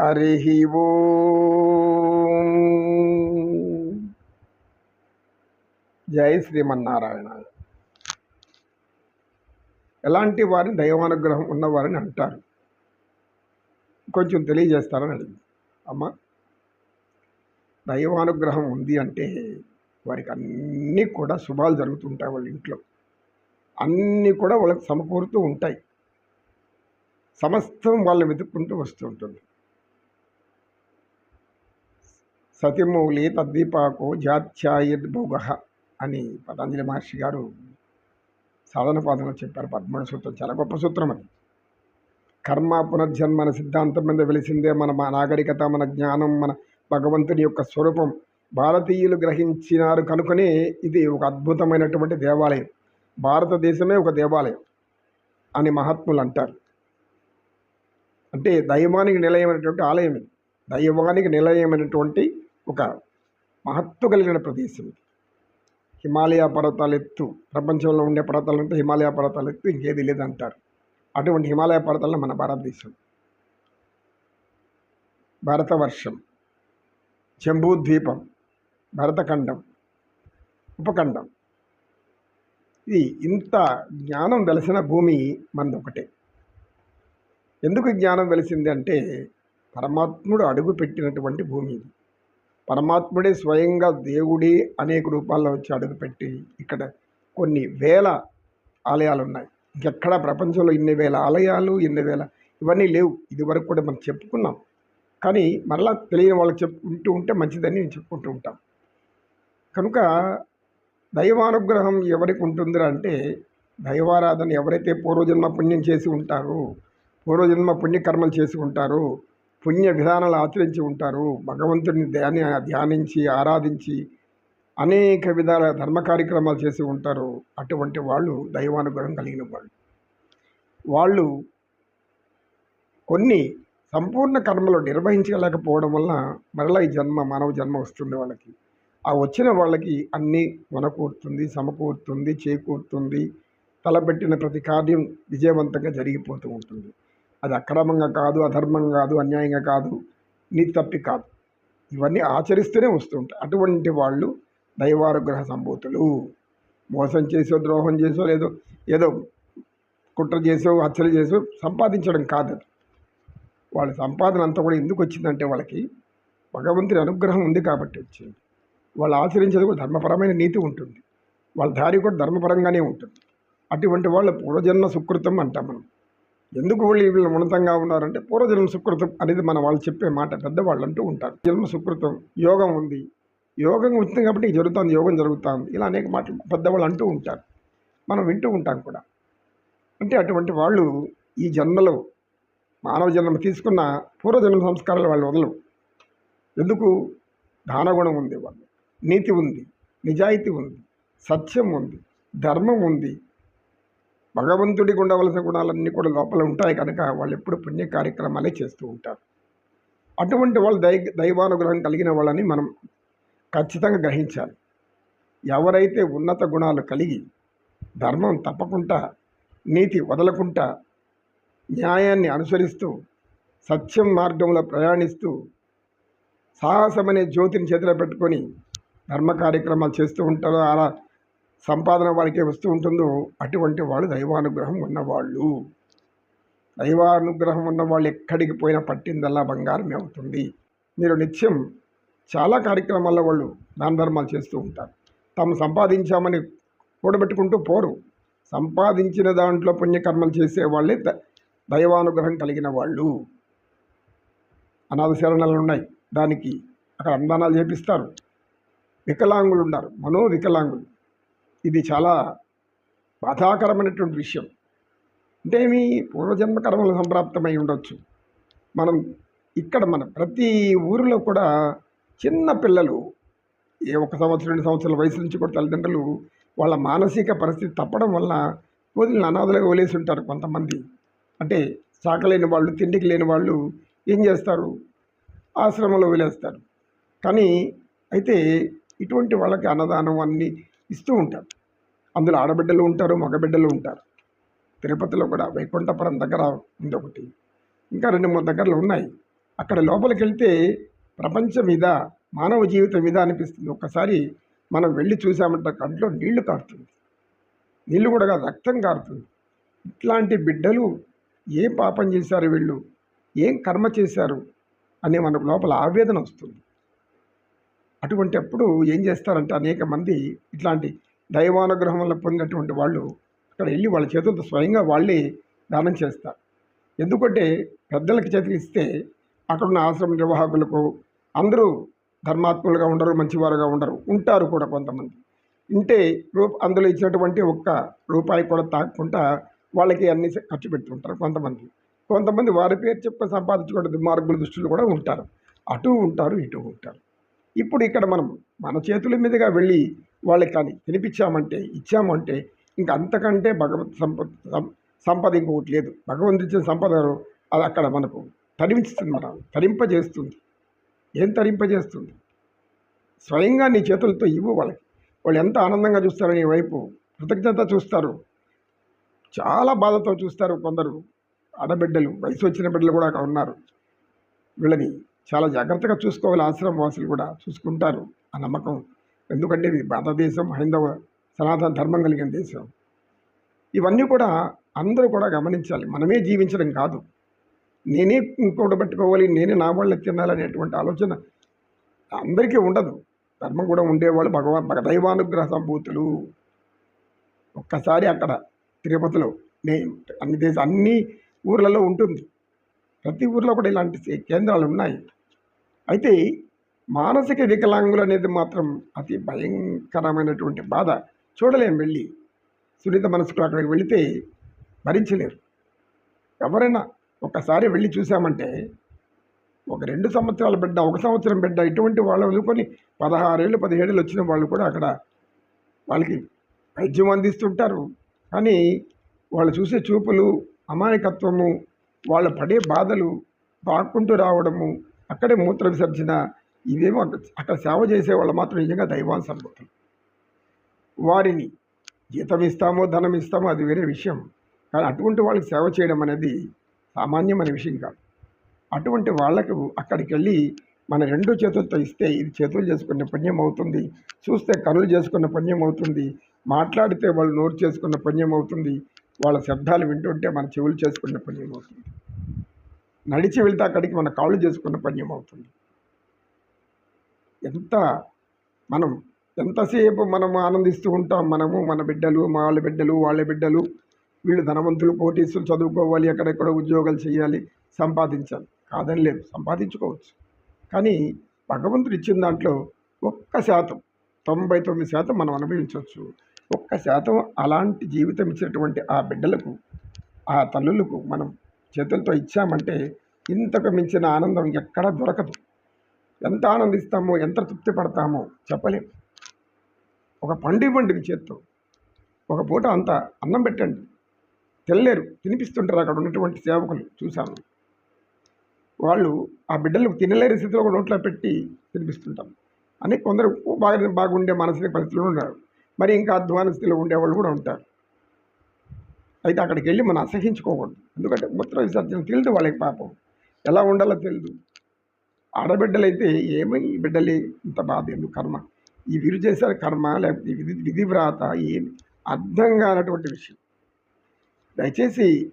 హరి ఓ. జై శ్రీమన్నారాయణ. ఎలాంటి వారిని దైవానుగ్రహం ఉన్నవారిని అంటారు. కొంచెం తెలియజేస్తారని అడిగింది. అమ్మ దైవానుగ్రహం ఉంది అంటే వారికి అన్నీ కూడా శుభాలు జరుగుతుంటాయి వాళ్ళ ఇంట్లో. అన్నీ కూడా వాళ్ళకి సమకూరుతూ ఉంటాయి. సమస్తం వాళ్ళని వెతుక్కుంటూ వస్తూ ఉంటుంది. సతిమౌలి తద్వీపాకో జాత్యాయుర్భోగ అని పతంజలి మహర్షి గారు సాధన పాదంలో చెప్పారు. పద్మూడు సూత్రం చాలా గొప్ప సూత్రం అది. కర్మ పునర్జన్మ సిద్ధాంతం మీద వెలిసిందే మన నాగరికత మన జ్ఞానం మన భగవంతుని యొక్క స్వరూపం. భారతీయులు గ్రహించినారు కనుకనే ఇది ఒక అద్భుతమైనటువంటి దేవాలయం. భారతదేశమే ఒక దేవాలయం అని మహాత్ములు అంటారు. అంటే దైవానికి నిలయమైనటువంటి ఆలయం ఇది. దైవానికి నిలయమైనటువంటి ఒక మహత్తు కలిగిన ప్రదేశం ఇది. హిమాలయ పర్వతాల ఎత్తు ప్రపంచంలో ఉండే పర్వతాలు అంటే హిమాలయ పర్వతాల ఎత్తు ఇంకేది లేదంటారు. అటువంటి హిమాలయ పర్వతాలను మన భారతదేశం. భారతవర్షం జంబూద్వీపం భరతఖండం ఉపఖండం. ఇది ఇంత జ్ఞానం వెలసిన భూమి మనది ఒకటే ఎందుకు జ్ఞానం వెలిసింది అంటే పరమాత్ముడు అడుగు పెట్టినటువంటి భూమి ఇది. పరమాత్ముడే స్వయంగా దేవుడి అనేక రూపాల్లో వచ్చి అడుగుపెట్టి ఇక్కడ కొన్ని వేల ఆలయాలు ఉన్నాయి ఎక్కడ ప్రపంచంలో ఇన్ని వేల ఆలయాలు ఇన్ని వేల ఇవన్నీ లేవు. ఇది వరకు కూడా మనం చెప్పుకున్నాం. కానీ మరలా తెలియని వాళ్ళకి చెప్పుకుంటూ ఉంటే మంచిదని నేను చెప్పుకుంటూ ఉంటాం. కనుక దైవానుగ్రహం ఎవరికి ఉంటుందిరా అంటే దైవారాధన ఎవరైతే పూర్వజన్మ పుణ్యం చేసి ఉంటారో పూర్వజన్మ పుణ్యకర్మలు చేసి ఉంటారో పుణ్య విధానాలు ఆచరించి ఉంటారు. భగవంతుడిని ధ్యాని ధ్యానించి ఆరాధించి అనేక విధాల ధర్మ కార్యక్రమాలు చేసి ఉంటారు. అటువంటి వాళ్ళు దైవానుగ్రహం కలిగిన వాళ్ళు. వాళ్ళు కొన్ని సంపూర్ణ కర్మలు నిర్వహించలేకపోవడం వల్ల మరలా ఈ జన్మ మానవ జన్మ వస్తుంది వాళ్ళకి. ఆ వచ్చిన వాళ్ళకి అన్నీ వనకూరుతుంది సమకూరుతుంది చేకూరుతుంది తలపెట్టిన ప్రతి కార్యం విజయవంతంగా జరిగిపోతూ ఉంటుంది. అది అక్రమంగా కాదు అధర్మం కాదు అన్యాయంగా కాదు నీతి తప్పి కాదు. ఇవన్నీ ఆచరిస్తూనే వస్తుంటాయి. అటువంటి వాళ్ళు దైవానుగ్రహ సంభూతులు. మోసం చేసో ద్రోహం చేసో లేదో ఏదో కుట్ర చేసో హత్యలు చేసో సంపాదించడం కాదు అది. వాళ్ళ సంపాదన అంతా కూడా ఎందుకు వచ్చిందంటే వాళ్ళకి భగవంతుని అనుగ్రహం ఉంది కాబట్టి వచ్చింది. వాళ్ళు ఆచరించేది కూడా ధర్మపరమైన నీతి ఉంటుంది. వాళ్ళ దారి కూడా ధర్మపరంగానే ఉంటుంది. అటువంటి వాళ్ళ పూర్వజన్మ సుకృతం అంటాం మనం. ఎందుకు వాళ్ళు వీళ్ళు ఉన్నతంగా ఉన్నారంటే పూర్వజన్మ సుకృతం అనేది మన వాళ్ళు చెప్పే మాట పెద్దవాళ్ళు అంటూ ఉంటారు. జన్మ సుకృతం యోగం ఉంది. యోగం వచ్చింది కాబట్టి జరుగుతుంది యోగం జరుగుతుంది. ఇలా అనేక మాటలు పెద్దవాళ్ళు అంటూ ఉంటారు. మనం వింటూ ఉంటాం కూడా. అంటే అటువంటి వాళ్ళు ఈ జన్మలో మానవ జన్మ తీసుకున్న పూర్వజన్మ సంస్కారాలు వాళ్ళు వదలవు ఎందుకు? దానగుణం ఉంది వాళ్ళు నీతి ఉంది నిజాయితీ ఉంది సత్యం ఉంది ధర్మం ఉంది భగవంతుడికి ఉండవలసిన గుణాలన్నీ కూడా లోపల ఉంటాయి కనుక వాళ్ళు ఎప్పుడు పుణ్య కార్యక్రమాలే చేస్తూ ఉంటారు. అటువంటి వాళ్ళు దై దైవానుగ్రహం కలిగిన వాళ్ళని మనం ఖచ్చితంగా గ్రహించాలి. ఎవరైతే ఉన్నత గుణాలు కలిగి ధర్మం తప్పకుండా నీతి వదలకుండా న్యాయాన్ని అనుసరిస్తూ సత్యం మార్గంలో ప్రయాణిస్తూ సాహసమనే జ్యోతిని చేతిలో పెట్టుకొని ధర్మ కార్యక్రమాలు చేస్తూ ఉంటారో అలా సంపాదన వారికి వస్తూ ఉంటుందో అటువంటి వాళ్ళు దైవానుగ్రహం ఉన్నవాళ్ళు. దైవానుగ్రహం ఉన్న వాళ్ళు ఎక్కడికి పోయినా పట్టిందల్లా బంగారమే అవుతుంది. మీరు నిత్యం చాలా కార్యక్రమాల్లో వాళ్ళు దాన ధర్మాలు చేస్తూ ఉంటారు. తాము సంపాదించామని కూడబెట్టుకుంటూ పోరు. సంపాదించిన దాంట్లో పుణ్యకర్మలు చేసే వాళ్ళే దైవానుగ్రహం కలిగిన వాళ్ళు. అనాథ శరణాలు ఉన్నాయి. దానికి అక్కడ అందానాలు చేపిస్తారు. వికలాంగులు ఉన్నారు. మనో వికలాంగులు ఇది చాలా బాధాకరమైనటువంటి విషయం. అంటే మీ పూర్వజన్మ కర్మలు సంప్రాప్తమై ఉండొచ్చు. మనం ఇక్కడ మన ప్రతి ఊరిలో కూడా చిన్న పిల్లలు ఏ ఒక సంవత్సరం రెండు సంవత్సరాల వయసు నుంచి కూడా తల్లిదండ్రులు వాళ్ళ మానసిక పరిస్థితి తప్పడం వల్ల వదిలిన అనాథలుగా వదిలేసి ఉంటారు కొంతమంది. అంటే సాకలేని వాళ్ళు తిండికి లేని వాళ్ళు ఏం చేస్తారు? ఆశ్రమంలో వదిలేస్తారు. కానీ అయితే ఇటువంటి వాళ్ళకి అన్నదానం అన్నీ ఇస్తూ ఉంటారు. అందులో ఆడబిడ్డలు ఉంటారు మగబిడ్డలు ఉంటారు. తిరుపతిలో కూడా వైకుంఠపురం దగ్గర ఉంది ఒకటి. ఇంకా రెండు మూడు దగ్గరలో ఉన్నాయి. అక్కడ లోపలికి వెళ్తే ప్రపంచం మీద మానవ జీవితం మీద అనిపిస్తుంది. ఒక్కసారి మనం వెళ్ళి చూసామంటే కంట్లో నీళ్ళు కారుతుంది. నీళ్ళు కూడా కాదు రక్తం కారుతుంది. ఇట్లాంటి బిడ్డలు ఏం పాపం చేశారు వీళ్ళు? ఏం కర్మ చేశారు? అనే మనకు లోపల ఆవేదన వస్తుంది. అటువంటి అప్పుడు ఏం చేస్తారంటే అనేక మంది ఇట్లాంటి దైవానుగ్రహం వల్ల పొందినటువంటి వాళ్ళు అక్కడ వెళ్ళి వాళ్ళ చేతులతో స్వయంగా వాళ్ళే దానం చేస్తారు. ఎందుకంటే పెద్దలకి చేతులు ఇస్తే ఆశ్రమ నిర్వాహకులకు అందరూ ధర్మాత్ములుగా ఉండరు మంచివారుగా ఉండరు ఉంటారు కూడా కొంతమంది. ఉంటే రూప అందులో ఇచ్చినటువంటి ఒక్క రూపాయి కూడా తాకుండా వాళ్ళకి అన్ని ఖర్చు పెడుతుంటారు కొంతమంది. కొంతమంది వారి పేరు చెప్ప సంపాదించుకునే దుర్మార్గుల దృష్టిలో కూడా ఉంటారు. అటు ఉంటారు ఇటు ఉంటారు. ఇప్పుడు ఇక్కడ మనం మన చేతుల మీదుగా వెళ్ళి వాళ్ళకి కానీ తినిపించామంటే ఇచ్చామంటే ఇంకా అంతకంటే భగవత్ సంపద సంపద ఇంకొకటి లేదు. భగవంతుడు ఇచ్చిన సంపద అది అక్కడ మనకు తరించుతుంది మనం తరింపజేస్తుంది. ఏం తరింపజేస్తుంది? స్వయంగా నీ చేతులతో ఇవ్వు వాళ్ళకి. వాళ్ళు ఎంత ఆనందంగా చూస్తారు నీ వైపు. కృతజ్ఞత చూస్తారు. చాలా బాధతో చూస్తారు కొందరు. ఆడబిడ్డలు వయసు వచ్చిన బిడ్డలు కూడా అక్కడ ఉన్నారు. వీళ్ళని చాలా జాగ్రత్తగా చూసుకోవాలి. ఆశ్రమ వాసులు కూడా చూసుకుంటారు. ఆ నమ్మకం. ఎందుకంటే ఇది భారతదేశం హైందవ సనాతన ధర్మం కలిగిన దేశం. ఇవన్నీ కూడా అందరూ కూడా గమనించాలి. మనమే జీవించడం కాదు. నేనే ఇంకోటి నేనే నా వాళ్ళని తినాలనేటువంటి ఆలోచన అందరికీ ఉండదు. ధర్మం కూడా ఉండేవాళ్ళు భగవాన్ భగ దైవానుగ్రహ సంభూతులు ఒక్కసారి అక్కడ తిరుపతిలో నే అన్ని దేశ అన్ని ఊర్లలో ఉంటుంది. ప్రతి ఊర్లో కూడా ఇలాంటి కేంద్రాలు ఉన్నాయి. అయితే మానసిక వికలాంగులు అనేది మాత్రం అతి భయంకరమైనటువంటి బాధ. చూడలేం వెళ్ళి. సునీత మనసుకు అక్కడికి వెళితే భరించలేరు. ఎవరైనా ఒకసారి వెళ్ళి చూసామంటే ఒక రెండు సంవత్సరాల బిడ్డ ఒక సంవత్సరం బిడ్డ ఇటువంటి వాళ్ళు వదులుకొని పదహారేళ్ళు పదిహేడేళ్ళు వచ్చిన వాళ్ళు కూడా అక్కడ వాళ్ళకి వైద్యం అందిస్తుంటారు. కానీ వాళ్ళు చూసే చూపులు అమాయకత్వము వాళ్ళు పడే బాధలు పాక్కుంటూ రావడము అక్కడే మూత్ర విసర్జన ఇవేమో అక్కడ సేవ చేసే వాళ్ళు మాత్రం నిజంగా దైవాంశ అనుభూతులు వారిని జీతం ఇస్తామో ధనం ఇస్తామో అది వేరే విషయం. కానీ అటువంటి వాళ్ళకి సేవ చేయడం అనేది సామాన్యమైన విషయం కాదు. అటువంటి వాళ్ళకు అక్కడికి వెళ్ళి మన రెండు చేతులతో ఇస్తే ఇది చేతులు చేసుకునే పుణ్యం అవుతుంది చూస్తే కనులు చేసుకున్న పుణ్యం అవుతుంది మాట్లాడితే వాళ్ళు నోరు చేసుకున్న పుణ్యం అవుతుంది వాళ్ళ శబ్దాలు వింటుంటే మన చెవులు చేసుకున్న పుణ్యం అవుతుంది. నడిచి వెళ్తే అక్కడికి మన కాళ్ళు చేసుకున్న పుణ్యం అవుతుంది. ఎంత మనం ఎంతసేపు మనం ఆనందిస్తూ ఉంటాం మనము మన బిడ్డలు మా వాళ్ళ బిడ్డలు వాళ్ళ బిడ్డలు వీళ్ళు ధనవంతులు కోటీసులు చదువుకోవాలి ఎక్కడెక్కడ ఉద్యోగాలు చేయాలి సంపాదించాలి. కాదని లేదు సంపాదించుకోవచ్చు. కానీ భగవంతుడు ఇచ్చిన దాంట్లో ఒక్క శాతం తొంభై తొమ్మిది శాతం మనం అనుభవించవచ్చు. ఒక్క శాతం అలాంటి జీవితం ఇచ్చినటువంటి ఆ బిడ్డలకు ఆ తల్లులకు మనం చేతులతో ఇచ్చామంటే ఇంతకు మించిన ఆనందం ఎక్కడా దొరకదు. ఎంత ఆనందిస్తామో ఎంత తృప్తి పడతామో చెప్పలేం. ఒక పండు ఇవ్వండి మీ చేత్తో ఒక పూట అంత అన్నం పెట్టండి. తెల్లేరు తినిపిస్తుంటారు అక్కడ ఉన్నటువంటి సేవకులు చూశాను. వాళ్ళు ఆ బిడ్డలు తినలేని స్థితిలో ఒక నోట్లో పెట్టి తినిపిస్తుంటారు. అని కొందరు బాగా బాగుండే మానసిక పరిస్థితులు ఉన్నారు. మరి ఇంకా అధ్వాన స్థితిలో ఉండేవాళ్ళు కూడా ఉంటారు. అయితే అక్కడికి వెళ్ళి మనం అసహించుకోకూడదు. ఎందుకంటే మూత్ర విసర్జన తెలియదు వాళ్ళకి పాపం. ఎలా ఉండాలో తెలియదు. ఆడబిడ్డలైతే ఏమై ఈ బిడ్డలే ఇంత బాధ ఎందుకు? కర్మ. ఈ వీరు చేశారు కర్మ లేకపోతే విధి విధి వ్రాత ఏమి? అర్థం కానటువంటి విషయం. దయచేసి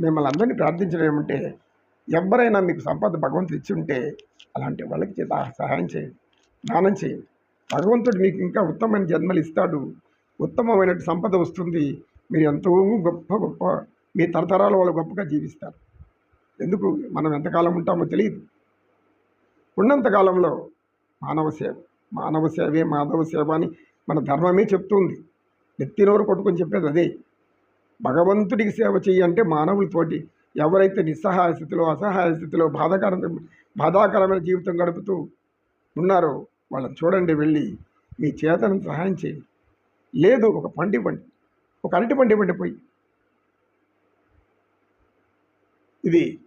మిమ్మల్ని అందరినీ ప్రార్థించడం ఏమంటే ఎవరైనా మీకు సంపద భగవంతుడు ఇచ్చి ఉంటే అలాంటి వాళ్ళకి చేత సహాయం చేయండి. దానం చేయండి. భగవంతుడు మీకు ఇంకా ఉత్తమమైన జన్మలు ఇస్తాడు. ఉత్తమమైన సంపద వస్తుంది. మీరు ఎంతో గొప్ప గొప్ప మీ తరతరాల వాళ్ళు గొప్పగా జీవిస్తారు. ఎందుకు? మనం ఎంతకాలం ఉంటామో తెలియదు ఉన్నంతకాలంలో మానవ సేవ మానవ సేవే మాధవ సేవ అని మన ధర్మమే చెప్తుంది. నెత్తినోరు కొట్టుకొని చెప్పేది అదే. భగవంతుడికి సేవ చెయ్యంటే మానవులతోటి ఎవరైతే నిస్సహాయ స్థితిలో అసహాయ స్థితిలో బాధాకర బాధాకరమైన జీవితం గడుపుతూ ఉన్నారో వాళ్ళని చూడండి వెళ్ళి మీ చేతను సహాయం చేయండి. లేదు ఒక పండు ఇవ్వండి ఒక అరటి పండు ఇవ్వండి పోయి. ఇది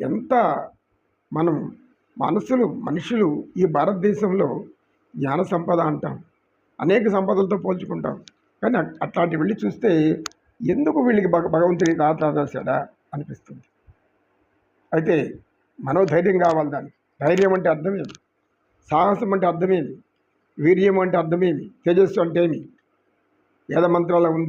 ఎంత మనం మనసులు మనుషులు ఈ భారతదేశంలో జ్ఞాన సంపద అంటాం. అనేక సంపదలతో పోల్చుకుంటాం. కానీ అట్లాంటి వెళ్ళి చూస్తే ఎందుకు వీళ్ళకి భగ భగవంతుడి దాత అనిపిస్తుంది. అయితే మనోధైర్యం కావాలి దానికి. ధైర్యం అంటే అర్థమేమి? సాహసం అంటే అర్థమేమి? వీర్యం అంటే అర్థమేమి? తేజస్సు అంటే ఏమి? వేద మంత్రాల ఉంది.